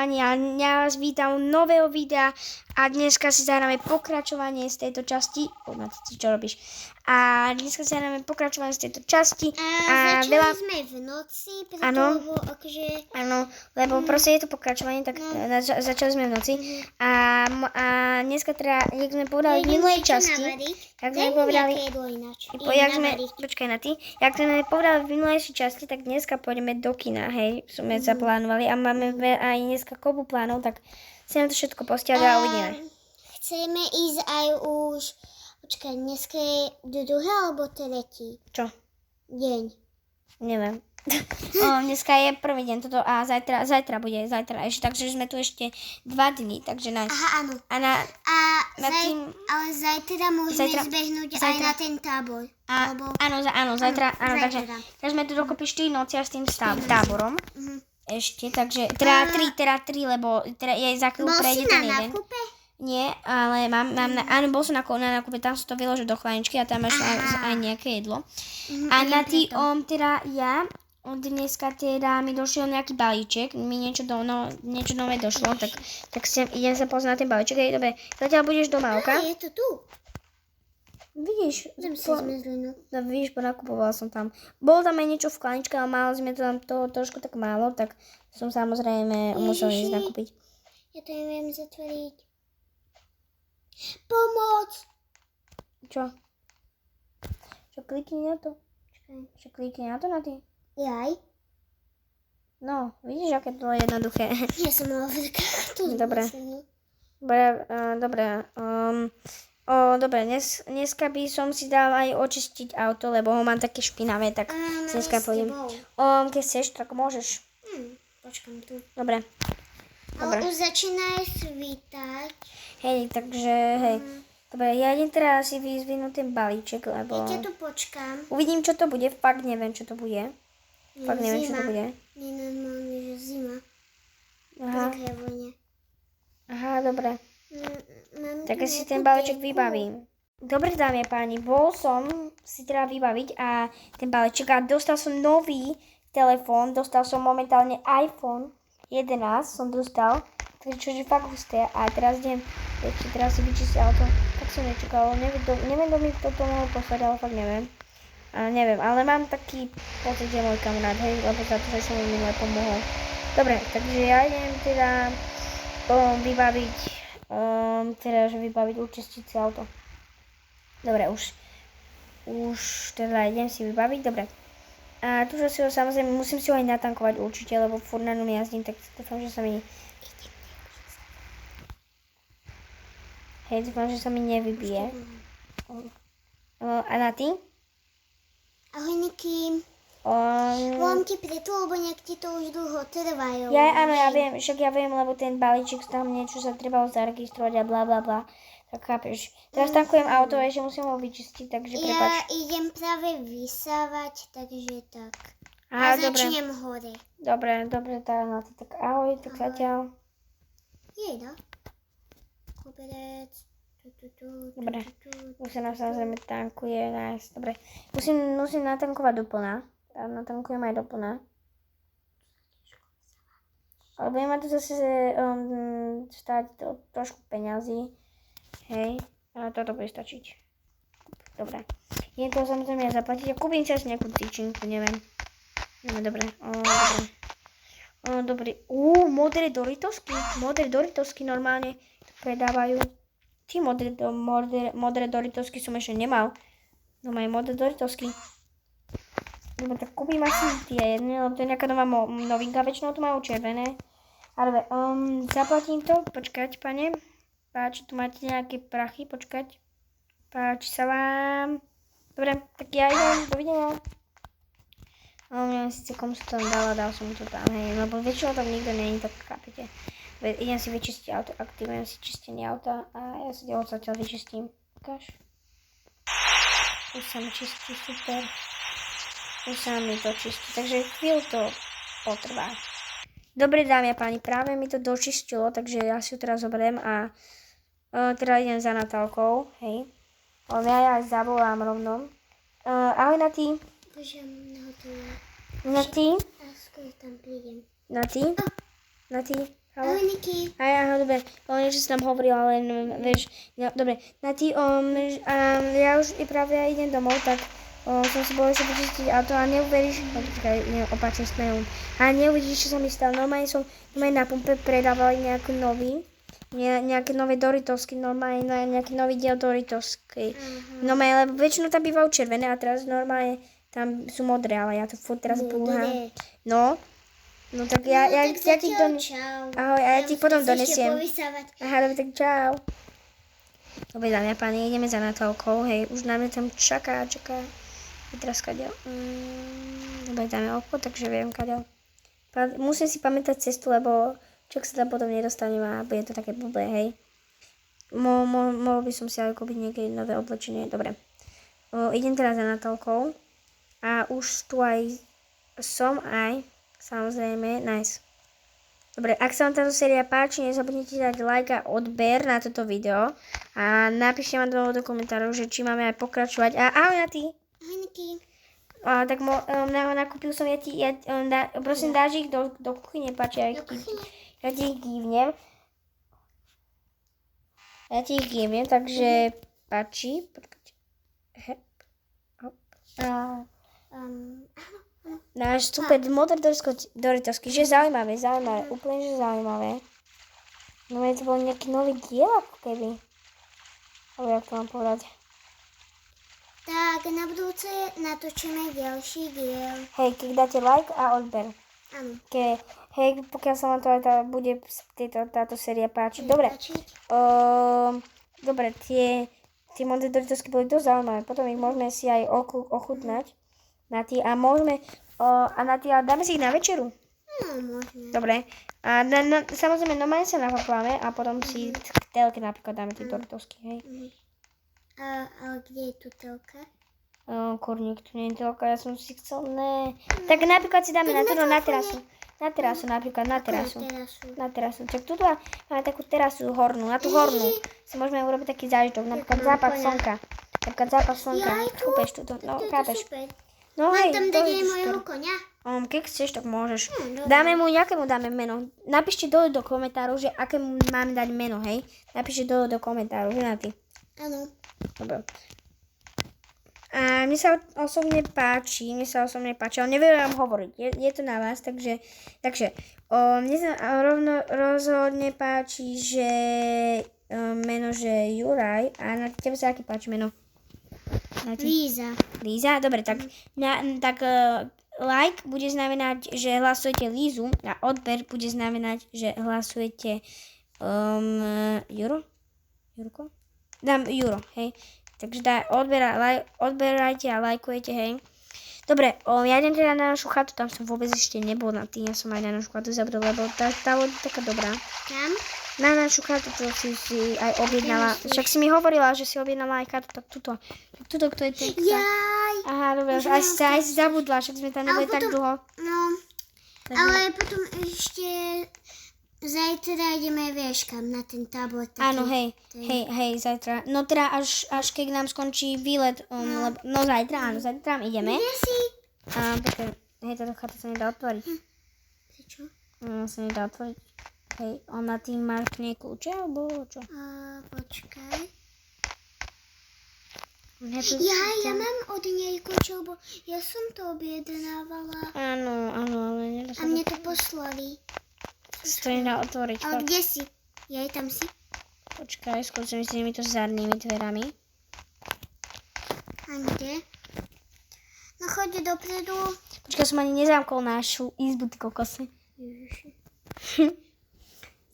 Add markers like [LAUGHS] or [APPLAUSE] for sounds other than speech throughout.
páni, a ja vás vítam nového videa a dneska si zahráme pokračovanie z tejto časti. Poďme, čo robíš? A dneska si zahráme pokračovanie z tejto časti. A, A začali veľa- sme v noci, preto Áno. lebo akože... Áno, lebo proste je to pokračovanie, tak No. zač- začali sme v noci. A, m- a dneska teda, jak sme povedali v minulej časti, tak sme povedali, po, jak sme, počkaj na ty, jak sme povedali v minulejšej časti, tak dneska pôjdeme do kina, hej, sme Mhm. zaplánovali a máme aj dneska kopu plánov, tak si nám to všetko postiať a uvidíme. Ehm, Chceme ísť aj už... Počkaj, dneska je do druhý alebo tretí Čo? deň. Neviem. o, [LAUGHS] dneska je prvý deň toto a zajtra, zajtra bude, zajtra ešte, takže sme tu ešte dva dní, takže na, Aha, áno. a na, A Na zaj, tým- ale zajtra môžeme Zajtra- zbehnúť aj zajtra- na ten tábor. a, Alebo... áno, za, áno, zajtra, áno, zajtra. takže, takže sme tu dokopy 4 noci s tým stav, táborom. Mhm. Ešte, takže, teda A- 3, teda 3, lebo teda je za chvíľu prejde na ten jeden. nákupe? Nie, ale mám, mám na, áno, bol som na, na nákupe, tam som to vyložil do chladničky a tam máš aj, aj nejaké jedlo. Mhm, A na tý, um, teda ja, dneska teda mi došiel nejaký balíček, mi niečo, do, no, niečo nové došlo, tak, tak sem, idem sa na ten balíček. Hej, dobre, zatiaľ budeš doma, Á, ok? je to tu. Vidíš, Idem si po, zmrzlinu. no, vidíš, ponakupovala som tam. Bolo tam aj niečo v klaničke, ale málo sme to tam toho trošku tak málo, tak som samozrejme musel ísť nakúpiť. Ja to neviem zatvoriť. Pomoc! Čo? Čo, klikni na to? Čo, klikni na to na ty? Jaj. No, vidíš, aké to je jednoduché. Ja som mala veľká Dobre. Dobre, uh, dobre. Um, o, dobre, dnes, dneska by som si dal aj očistiť auto, lebo ho mám také špinavé, tak Áno, dneska pôjdem. Um, keď chceš, tak môžeš. Hm, počkam tu. Dobre. Ale Dobre. už začína aj svítať. Hej, takže, hej. Dobre, ja idem teraz si vyzvinúť ten balíček, lebo... Ja tu počkám. Uvidím, čo to bude. Fakt neviem, čo to bude. Fakt neviem, čo to Zima. bude. Nie normálne, že zima. Aha, aha, dobre. Tak si ten balíček deku. vybavím. Dobre, dámy a páni, bol som si teda vybaviť a ten balíček a dostal som nový telefón, dostal som momentálne iPhone 11 som dostal, takže čo je fakt husté a teraz idem, ešte teraz si vyčistiť auto, tak som nečakal, neviem, neviem, kto mi toto mohol poslať, ale fakt neviem. A neviem, ale mám taký pocit, že môj kamarát, hej, lebo za to, že som mu minule pomohol. Dobre, takže ja idem teda um, vybaviť, um, teda, že vybaviť, si auto. Dobre, už, už teda idem si vybaviť, dobre. A tu si ho samozrejme, musím si ho aj natankovať určite, lebo furt na ňom jazdím, tak dúfam, že sa mi... Hej, dúfam, že sa mi nevybije. O, a na ty? Ahoj, Niky. Um, Volám ti preto, lebo ti to už dlho trvajú. ja, áno, ja viem, však ja viem, lebo ten balíček tam niečo sa trebalo zaregistrovať a bla bla bla. Tak chápeš. Teraz tankujem auto a ešte musím ho vyčistiť, takže Ja prepač. idem práve vysávať, takže tak. Aha, a dobre. začnem hore. Dobre, dobre, tá na to. Tak ahoj, tak Ahoj. zatiaľ. Jej, no. Koberec. Dobre. Už sa nám samozrejme tankuje, nice. Dobre. Musím, musím natankovať doplná. Ja natankujem aj doplná. Ale budem mať tu zase um, stáť to, trošku peňazí. Hej. A toto bude stačiť. Dobre. Je to samozrejme zaplatiť a kúpim si asi nejakú tyčinku, neviem. Neviem, dobre. O, dobre. O. Ú, modré Doritosky. Modré Doritosky normálne predávajú. Ty modré, modré, modré Doritosky som ešte nemal. No majú modré Doritosky. Dobre, tak kúpim asi tie jedné, lebo to je nejaká nová novinka, väčšinou to majú červené. Ale um, zaplatím to, počkať, pane. Páči, tu máte nejaké prachy, počkať. Páči sa vám. Dobre, tak ja idem, dovidenia. Ale neviem síce komu som to tam dala, dal som to tam, hej, lebo väčšinou tam nikto není, tak chápete. Idem si vyčistiť auto, aktivujem si čistenie auta a ja si ho zatiaľ vyčistím. Ukáž. Už sa mi čistí, super. Sa mi to čistí, takže chvíľu to potrvá. Dobre dámy a páni, práve mi to dočistilo, takže ja si ju teraz zoberiem a uh, teda idem za Natálkou, hej. Ale ja ja aj zavolám rovno. Uh, ahoj Nati. Bože. Nati. A skôr tam prídem. Nati. Nati. Halo? Ahoj, Niky. Aj, aha, dobre, o niečo si tam hovorila, len, mm, vieš, no, dobre, na ty, um, um, ja už i práve idem domov, tak um, som si bol ešte počistiť auto a neuveríš, no, počkaj, ne, opačne smerom, a neuvidíš, čo sa mi stalo, normálne som, normálne na pumpe predávali nejaký nový, ne, nejaké nové Doritosky, normálne nejaký nový diel Doritosky, normálne, lebo väčšinou tam bývajú červené a teraz normálne tam sú modré, ale ja to furt teraz. Modré. No, no tak ja, ja, tak ja ti to... zatiaľ čau. Ahoj, a ja ti musím potom donesiem. Aha, dobre, tak čau. Dobre, dámy a páni, ideme za Natálkou, hej, už mňa tam čaká, čaká. Je teraz kadeľ. Mm, dobre, dáme oko, takže viem kadeľ. Musím si pamätať cestu, lebo čo sa tam potom nedostanem a bude to také blbé, hej. Mo, mo, mohol by som si ale kúpiť niekedy nové oblečenie, dobre. O, idem teraz za Natálkou a už tu aj som aj, samozrejme, nice. Dobre, ak sa vám táto séria páči, nezabudnite dať like a odber na toto video a napíšte do, do komentárov, že či máme aj pokračovať. A ahoj na ty. Niky. A, tak mo, um, na, nakúpil som ja ti, ja, um, dá, prosím, dáš ich do, do kuchyne, páči, ja, ich, ja ti ich gívnem. Ja ti ich gívnem, takže páči. Počkajte. Hop. A, Um, náš super modrý doritovský, že zaujímavé, zaujímavé, úplne, že zaujímavé. No to bol nejaký nový diel, ako keby. Alebo jak to mám povedať. Tak na budúce natočíme ďalší diel. Hej, keď dáte like a odber. Áno. Ke, hej, pokiaľ sa vám to aj tá, bude tieto, táto séria páčiť. Dobre, Páčiť. um, dobre, tie, tie modré doritovské boli dosť zaujímavé. Potom ich môžeme si aj oku, ochutnať. Na tie, a môžeme, uh, a na tie, a dáme si ich na večeru. No, môžeme. Dobre. A na, na, samozrejme, normálne sa napapláme a potom si k telke napríklad dáme tie tortovsky, hej. Mhm. A, ale kde je tu telka? Uh, kurník, tu nie je telka, ja som si chcel, ne. Tak napríklad si dáme na, Tak to, na na telefóne. terasu. Na terasu napríklad, na terasu. Na terasu. Na terasu. Tak tuto máme takú terasu hornú, na tú hornú si môžeme urobiť taký zážitok, napríklad západ slnka. Napríklad západ slnka. To- Kúpeš tuto, no To to chápeš. No hej, tam to dať aj super. konia? Um, keď chceš, tak môžeš. Hm. Dáme mu, aké mu dáme meno. Napíšte dole do komentárov, že aké mu máme dať meno, hej? Napíšte dole do komentárov, že na ty. Áno. Dobre. A mne sa osobne páči, mne sa osobne páči, ale neviem vám hovoriť, je, je to na vás, takže, takže o, mne sa rovno rozhodne páči, že o, meno, že Juraj, a na tebe sa aký páči meno? Líza. Líza? Dobre, tak, na, tak uh, like bude znamenať, že hlasujete Lízu a odber bude znamenať, že hlasujete um, Juro? Jurko? Dám Juro, hej. Takže dá, odbera, laj, odberajte a lajkujete, hej. Dobre, o, ja idem teda na našu chatu, tam som vôbec ešte nebol na tým, ja som aj na našu chatu zabudol, lebo tá, tá voda je taká dobrá. Tam? Na našu chatu, čo si si aj objednala. Však si mi hovorila, že si objednala aj chatu, tak tuto. Tak tuto, kto je ten? Jaj. Aha, dobre, aj si, aj si zabudla, však sme tam neboli tak dlho. No, Takže- ale potom ešte zajtra ideme, vieš kam, na ten tábor taký. Áno, hej, ten- hej, hej, zajtra. No teda až, až keď nám skončí výlet, um, no. Lebo, no zajtra, áno, zajtra tam ideme. Kde si? A počkaj, hej, táto chata sa nedá otvoriť. Prečo? Mm, sa nedá otvoriť. Hej, on na tým má k nej kľúče, alebo čo? A, počkaj. Ja, ja mám od nej kľúč, lebo ja som to objednávala. Áno, áno, ale nedá A mne to poslali. To nedá otvoriť. Ale kde si? Ja tam si? Počkaj, skúsim s tými to zadnými dverami. A kde? No choď dopredu. Počkaj, som ani nezamkol našu izbu, ty kokosy. [LAUGHS]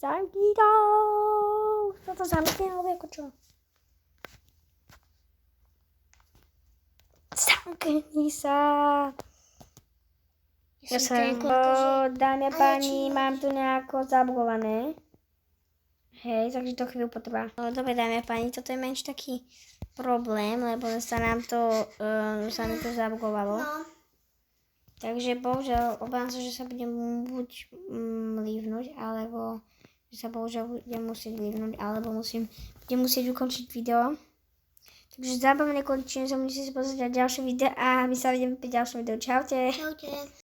Zamkni to! Kto to zamkne, alebo ako čo? Zamkni sa! Ja tenko, o, dámy a páni, mám tu nejako zabugované. Hej, takže to chvíľu potrvá. No, dobre, dámy a páni, toto je menší taký problém, lebo sa nám to, um, sa mi to zabugovalo. No, Takže bohužiaľ, obávam sa, že sa budem buď mm, lívnuť, alebo že sa bohužiaľ budem musieť lívnuť, alebo musím, budem musieť ukončiť video. Takže zábavne končím, som musím si pozrieť ďalšie video a my sa vidíme pri ďalšom videu. Čaute. čaute.